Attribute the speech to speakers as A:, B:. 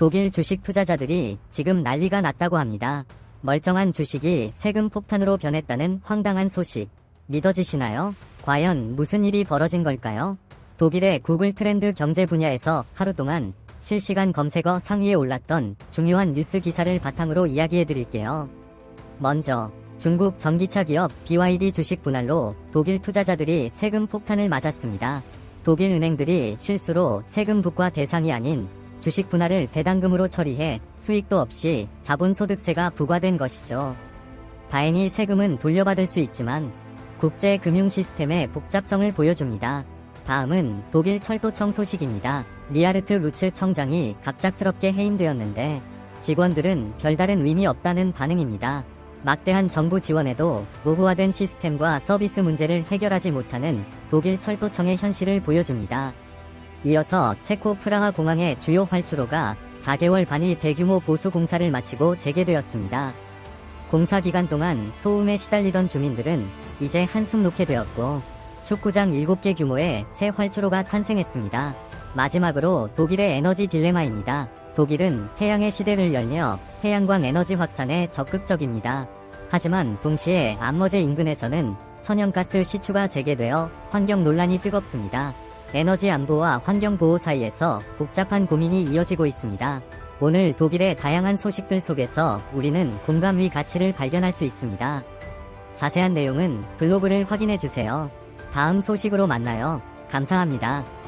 A: 독일 주식 투자자들이 지금 난리가 났다고 합니다. 멀쩡한 주식이 세금 폭탄으로 변했다는 황당한 소식. 믿어지시나요? 과연 무슨 일이 벌어진 걸까요? 독일의 구글 트렌드 경제 분야에서 하루 동안 실시간 검색어 상위에 올랐던 중요한 뉴스 기사를 바탕으로 이야기해 드릴게요. 먼저 중국 전기차 기업 BYD 주식 분할로 독일 투자자들이 세금 폭탄을 맞았습니다. 독일 은행들이 실수로 세금 부과 대상이 아닌 주식 분할을 배당금으로 처리해 수익도 없이 자본소득세가 부과된 것이죠. 다행히 세금은 돌려받을 수 있지만 국제 금융 시스템의 복잡성을 보여줍니다. 다음은 독일 철도청 소식입니다. 리아르트 루츠 청장이 갑작스럽게 해임되었는데 직원들은 별다른 의미 없다는 반응입니다. 막대한 정부 지원에도 모호화된 시스템과 서비스 문제를 해결하지 못하는 독일 철도청의 현실을 보여줍니다. 이어서 체코 프라하 공항의 주요 활주로가 4개월 반의 대규모 보수 공사를 마치고 재개되었습니다. 공사 기간 동안 소음에 시달리던 주민들은 이제 한숨 놓게 되었고 축구장 7개 규모의 새 활주로가 탄생했습니다. 마지막으로 독일의 에너지 딜레마입니다. 독일은 태양의 시대를 열며 태양광 에너지 확산에 적극적입니다. 하지만 동시에 암머제 인근에서는 천연가스 시추가 재개되어 환경 논란이 뜨겁습니다. 에너지 안보와 환경 보호 사이에서 복잡한 고민이 이어지고 있습니다. 오늘 독일의 다양한 소식들 속에서 우리는 공감의 가치를 발견할 수 있습니다. 자세한 내용은 블로그를 확인해 주세요. 다음 소식으로 만나요. 감사합니다.